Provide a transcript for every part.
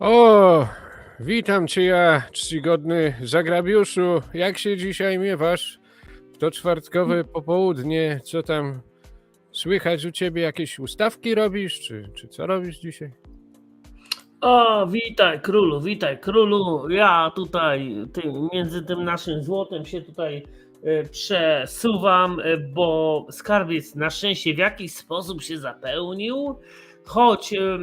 O, witam cię ja, czcigodny zagrabiuszu. Jak się dzisiaj miewasz? To czwartkowe popołudnie. Co tam słychać u ciebie? Jakieś ustawki robisz? Czy, czy co robisz dzisiaj? O, witaj królu, witaj królu. Ja tutaj między tym naszym złotem się tutaj e, przesuwam, e, bo skarbiec na szczęście w jakiś sposób się zapełnił, choć e,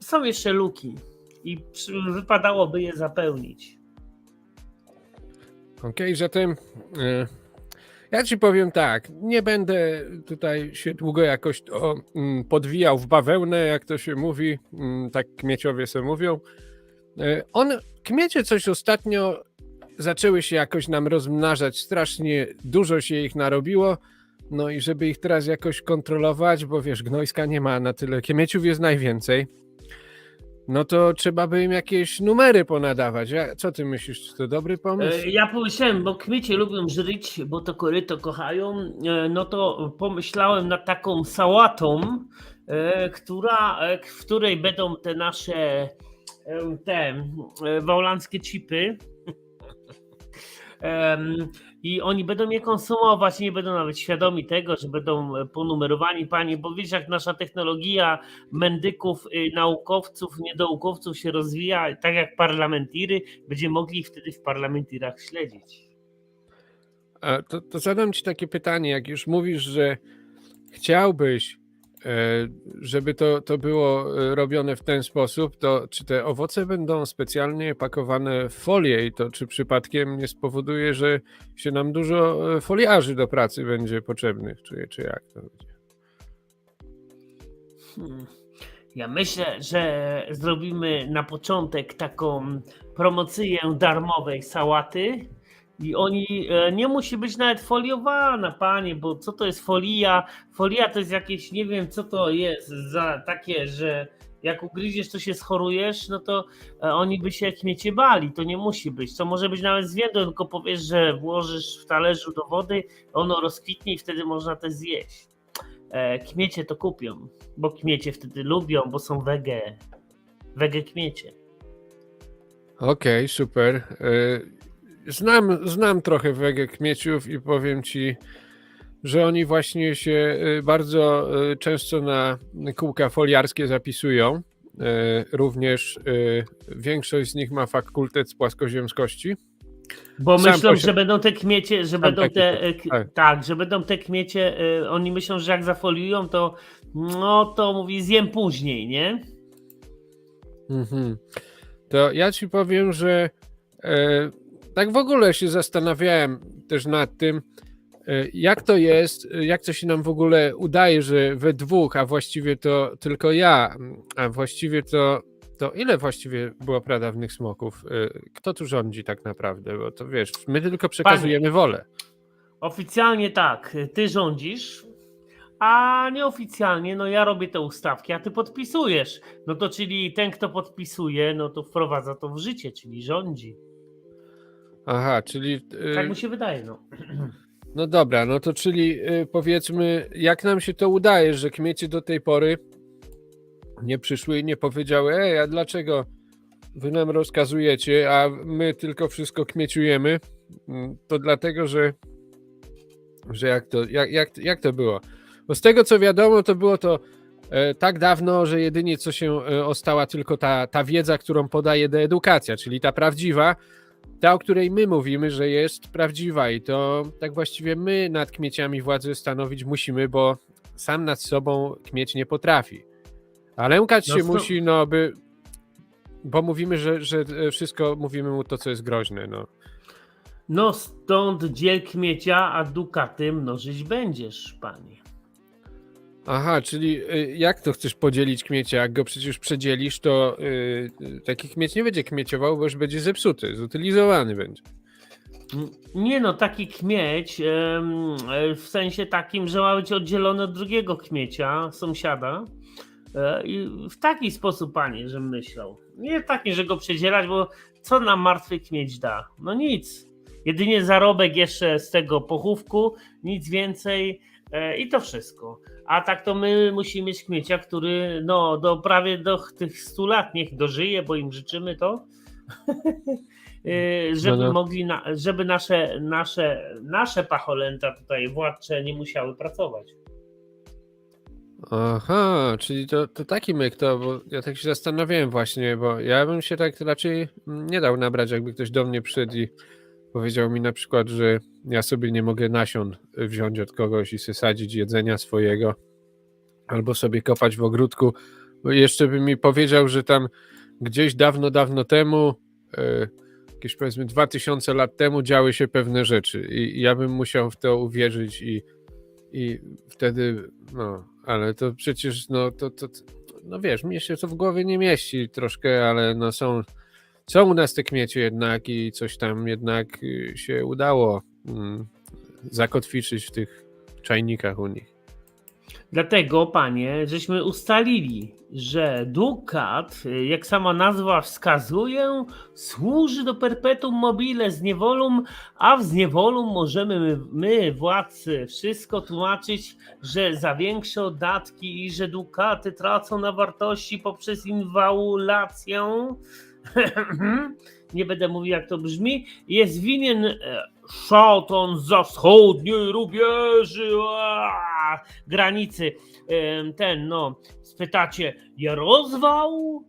są jeszcze luki i wypadałoby je zapełnić. Okej, zatem e, ja ci powiem tak, nie będę tutaj się długo jakoś mm, podwijał w bawełnę, jak to się mówi, mm, tak kmieciowie sobie mówią. E, on, kmiecie coś ostatnio zaczęły się jakoś nam rozmnażać, strasznie dużo się ich narobiło, no i żeby ich teraz jakoś kontrolować, bo wiesz, gnojska nie ma na tyle, kmieciów jest najwięcej, no to trzeba by im jakieś numery ponadawać. Co ty myślisz, czy to dobry pomysł? E, Ja pomyślałem, bo kmiecie lubią żryć, bo to koryto kochają, e, no to pomyślałem nad taką sałatą, e, która, w której będą te nasze te e, wałlanckie chipy. I oni będą je konsumować, nie będą nawet świadomi tego, że będą e, ponumerowani pani, bo wiesz, jak nasza technologia mędyków, y, naukowców, niedołkowców się rozwija, tak jak parlamentiry, będziemy mogli wtedy w parlamentirach śledzić. A to, to zadam ci takie pytanie, jak już mówisz, że chciałbyś, e, żeby to, to było e, robione w ten sposób, to czy te owoce będą specjalnie pakowane w folię i to czy przypadkiem nie spowoduje, że się nam dużo e, foliarzy do pracy będzie potrzebnych, czy, czy jak to będzie? Hmm. Ja myślę, że zrobimy na początek taką promocję darmowej sałaty. I oni e, nie musi być nawet foliowana, panie, bo co to jest folia? Folia to jest jakieś, nie wiem co to jest za takie, że jak ugryziesz, to się schorujesz, no to e, oni by się kmiecie bali. To nie musi być. To może być nawet zwiędłe, tylko powiesz, że włożysz w talerzu do wody, ono rozkwitnie i wtedy można to zjeść. E, Kmiecie to kupią, bo kmiecie wtedy lubią, bo są wege. Wege kmiecie. Okej, super. Znam, znam trochę wege kmieciów i powiem ci, że oni właśnie się e, bardzo e, często na kółka foliarskie zapisują. E, Również większość z nich ma fakultet z płaskoziemskości. Bo Sam myślą, że będą te kmiecie, że będą taki te. tak. Tak, że będą te kmiecie. Oni myślą, że jak zafoliują, to no to mówi zjem później, nie? Mhm. To ja ci powiem, że e, tak w ogóle się zastanawiałem też nad tym, e, jak to jest, e, jak to się nam w ogóle udaje, że we dwóch, a właściwie to tylko ja, a właściwie to, to ile właściwie było pradawnych smoków? E, Kto tu rządzi tak naprawdę? Bo to wiesz, my tylko przekazujemy wolę. Oficjalnie tak, ty rządzisz, a nieoficjalnie, no ja robię te ustawki, a ty podpisujesz. No to czyli ten, kto podpisuje, no to wprowadza to w życie, czyli rządzi. Aha, czyli. e, Tak mi się wydaje, no. No dobra, no to czyli y, powiedzmy, jak nam się to udaje, że kmiecie do tej pory nie przyszły i nie powiedziały, ej, a dlaczego wy nam rozkazujecie, a my tylko wszystko kmieciujemy, Mm, to dlatego, że, że jak, to, jak, jak, jak to było? Bo z tego co wiadomo, to było to e, tak dawno, że jedynie co się e, ostała tylko ta, ta wiedza, którą podaje edukacja, czyli ta prawdziwa, ta, o której my mówimy, że jest prawdziwa i to tak właściwie my nad kmieciami władzę stanowić musimy, bo sam nad sobą kmieć nie potrafi. A lękać No się sto- musi, no by, bo mówimy, że, że e, wszystko mówimy mu to, co jest groźne, no. No stąd dziel kmiecia, a dukaty mnożyć będziesz, panie. Aha, czyli y, jak to chcesz podzielić kmiecia? Jak go przecież przedzielisz, to y, taki kmieć nie będzie kmieciował, bo już będzie zepsuty, zutylizowany będzie. Nie no, taki kmieć w sensie takim, że ma być oddzielony od drugiego kmiecia, sąsiada. E, I w taki sposób, panie, że myślał. Nie taki, że go przedzielać, bo co nam martwy kmieć da? No nic. Jedynie zarobek jeszcze z tego pochówku, nic więcej i to wszystko. A tak to my musimy mieć kmiecia, który no do prawie do tych 100 lat niech dożyje, bo im życzymy to. Y, żeby No, no. mogli, na, żeby nasze, nasze, nasze pacholęta tutaj władcze nie musiały pracować. Aha, czyli to, to taki myk to, bo ja tak się zastanawiałem właśnie, bo ja bym się tak raczej nie dał nabrać, jakby ktoś do mnie przyszedł i powiedział mi na przykład, że ja sobie nie mogę nasion wziąć od kogoś i sysadzić jedzenia swojego, albo sobie kopać w ogródku. Jeszcze by mi powiedział, że tam gdzieś dawno, dawno temu, e, jakieś powiedzmy 2000 lat temu działy się pewne rzeczy i ja bym musiał w to uwierzyć i, i wtedy, no, ale to przecież, no, to, to, no wiesz, mnie się to w głowie nie mieści troszkę, ale no są, są u nas te kmiecie jednak i coś tam jednak y, się udało mm, zakotwiczyć w tych czajnikach u nich. Dlatego, panie, żeśmy ustalili, że dukat, y, jak sama nazwa wskazuje, służy do perpetuum mobile z niewolą, a w zniewolu możemy my, my, władcy, wszystko tłumaczyć, że za większe oddatki i że dukaty tracą na wartości poprzez inwałulację. Nie będę mówił, jak to brzmi. Jest winien e, szatan za wschodniej rubieży aaa, granicy. Em, Ten, no, spytacie, Jarozwał?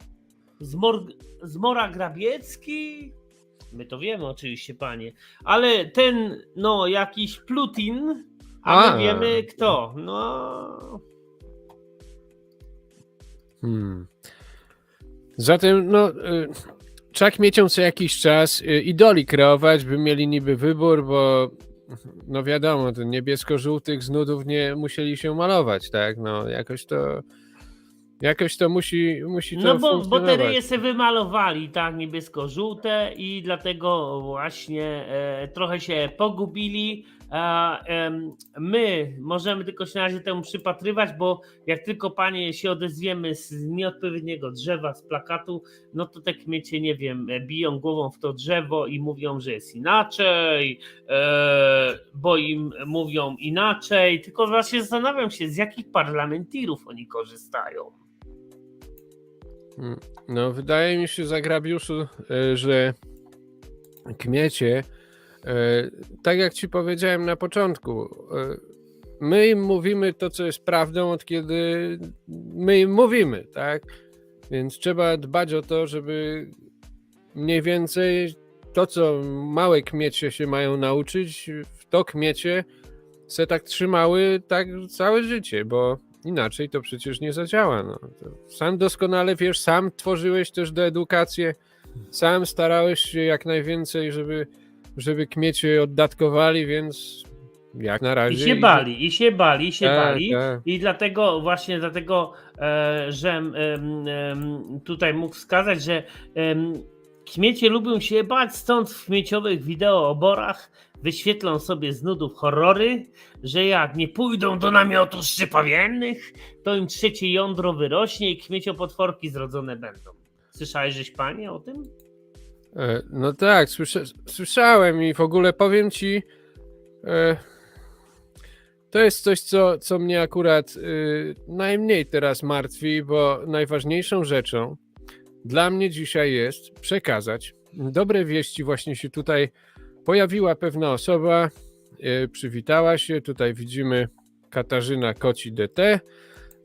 Zmor, Zmora Grabiecki? My to wiemy oczywiście, panie. Ale ten, no, jakiś Plutin, a my A. wiemy kto. No, Hmm. Zatem, no, y, trzeba kmieciom co jakiś czas y, idoli kreować, by mieli niby wybór, bo no wiadomo, to niebiesko-żółtych z nudów nie musieli się malować, tak? No, jakoś to jakoś to musi, musi to no bo, bo te ryje se wymalowali, tak, niebiesko-żółte i dlatego właśnie e, trochę się pogubili. My możemy tylko się na razie temu przypatrywać, bo jak tylko panie się odezwiemy z nieodpowiedniego drzewa, z plakatu, no to te kmiecie, nie wiem, e, biją głową w to drzewo i mówią, że jest inaczej, e, bo im mówią inaczej, tylko właśnie zastanawiam się, z jakich parlamentirów oni korzystają. No, wydaje mi się, Zagrabiuszu, y, że kmiecie, tak jak ci powiedziałem na początku, y, my im mówimy to, co jest prawdą, od kiedy my im mówimy, tak? Więc trzeba dbać o to, żeby mniej więcej to, co małe kmiecie się mają nauczyć, w to kmiecie se tak trzymały tak całe życie, bo inaczej to przecież nie zadziała. No. Sam doskonale wiesz, sam tworzyłeś też do edukacji, sam starałeś się jak najwięcej, żeby, żeby kmiecie oddatkowali, więc jak na I razie... się idzie- bali, i się bali, i się Tak, bali. tak. I dlatego, właśnie dlatego, e, że tutaj mógł wskazać, że kmiecie lubią się bać, stąd w kmieciowych wideooborach wyświetlą sobie z nudów horrory, że jak nie pójdą do namiotu szczypawiennych, to im trzecie jądro wyrośnie i kmieciopotworki zrodzone będą. Słyszałeś żeś panie o tym? E, No tak, słysza, słyszałem i w ogóle powiem ci, e, to jest coś, co, co mnie akurat y, najmniej teraz martwi, bo najważniejszą rzeczą dla mnie dzisiaj jest przekazać dobre wieści. Właśnie się tutaj pojawiła pewna osoba, y, przywitała się. Tutaj widzimy Katarzyna Koci DT.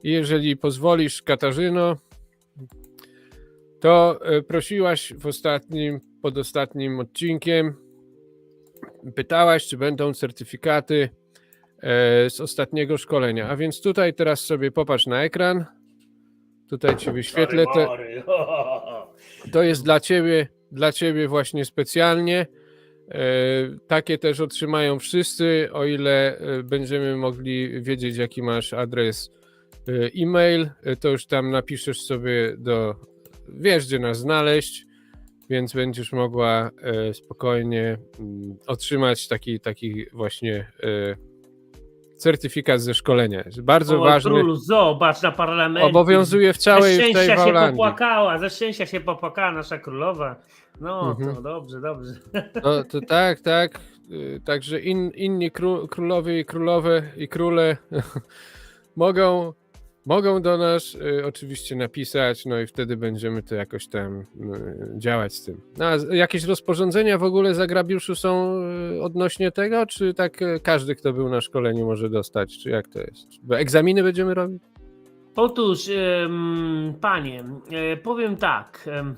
Jeżeli pozwolisz, Katarzyno, to e, prosiłaś w ostatnim, pod ostatnim odcinkiem, pytałaś, czy będą certyfikaty e, z ostatniego szkolenia. A więc tutaj teraz sobie popatrz na ekran. Tutaj ci wyświetlę. Te, to jest dla ciebie, dla ciebie właśnie specjalnie. E, Takie też otrzymają wszyscy, o ile będziemy mogli wiedzieć, jaki masz adres e-mail, to już tam napiszesz sobie do. Wiesz, gdzie nas znaleźć, więc będziesz mogła e, spokojnie mm, otrzymać taki, taki właśnie e, certyfikat ze szkolenia. Jest bardzo o, ważny. Król, zobacz na parlamencie. Obowiązuje w Ze całej tej szczęścia się Wałlandii. popłakała, ze szczęścia się popłakała nasza królowa. No Mhm. to dobrze, dobrze. No to tak, tak. Y, Także in, inni kró, królowie i królowe i króle mogą, mogą do nas y, oczywiście napisać, no i wtedy będziemy to jakoś tam y, działać z tym. No, a jakieś rozporządzenia w ogóle zagrabiuszu są y, odnośnie tego, czy tak y, każdy, kto był na szkoleniu może dostać, czy jak to jest? Bo egzaminy będziemy robić? Otóż, em, panie, e, powiem tak. em,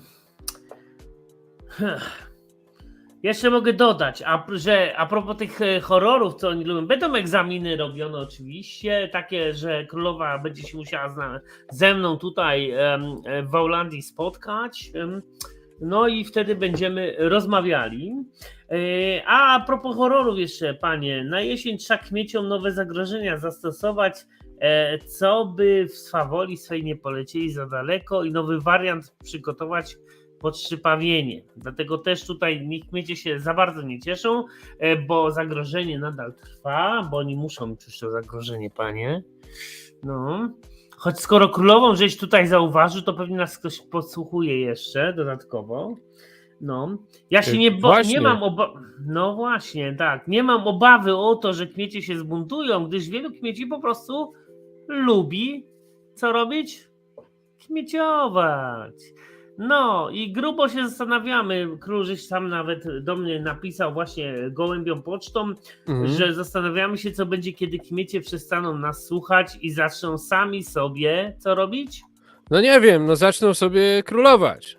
Jeszcze mogę dodać, a, że a propos tych e, horrorów, co oni lubią, będą egzaminy robione oczywiście, takie, że królowa będzie się musiała ze mną tutaj e, w Aulandii spotkać. No i wtedy będziemy rozmawiali. E, A a propos horrorów jeszcze, panie, na jesień trzeba kmieciom nowe zagrożenia zastosować, co by w swawoli swej nie polecieli za daleko i nowy wariant przygotować podszczypawienie. Dlatego też tutaj niech kmiecie się za bardzo nie cieszą, e, bo zagrożenie nadal trwa, bo oni muszą czuć to zagrożenie, panie. No. Choć skoro królową żeś tutaj zauważył, to pewnie nas ktoś podsłuchuje jeszcze dodatkowo. No. Ja się Y, nie, bo, właśnie. nie mam obawy. No właśnie, tak. Nie mam obawy o to, że kmiecie się zbuntują, gdyż wielu kmieci po prostu lubi co robić? Kmieciować. No i grubo się zastanawiamy. Król żeś sam nawet do mnie napisał właśnie gołębią pocztą, Mhm. że zastanawiamy się, co będzie, kiedy kmiecie przestaną nas słuchać i zaczną sami sobie co robić? No nie wiem, no zaczną sobie królować.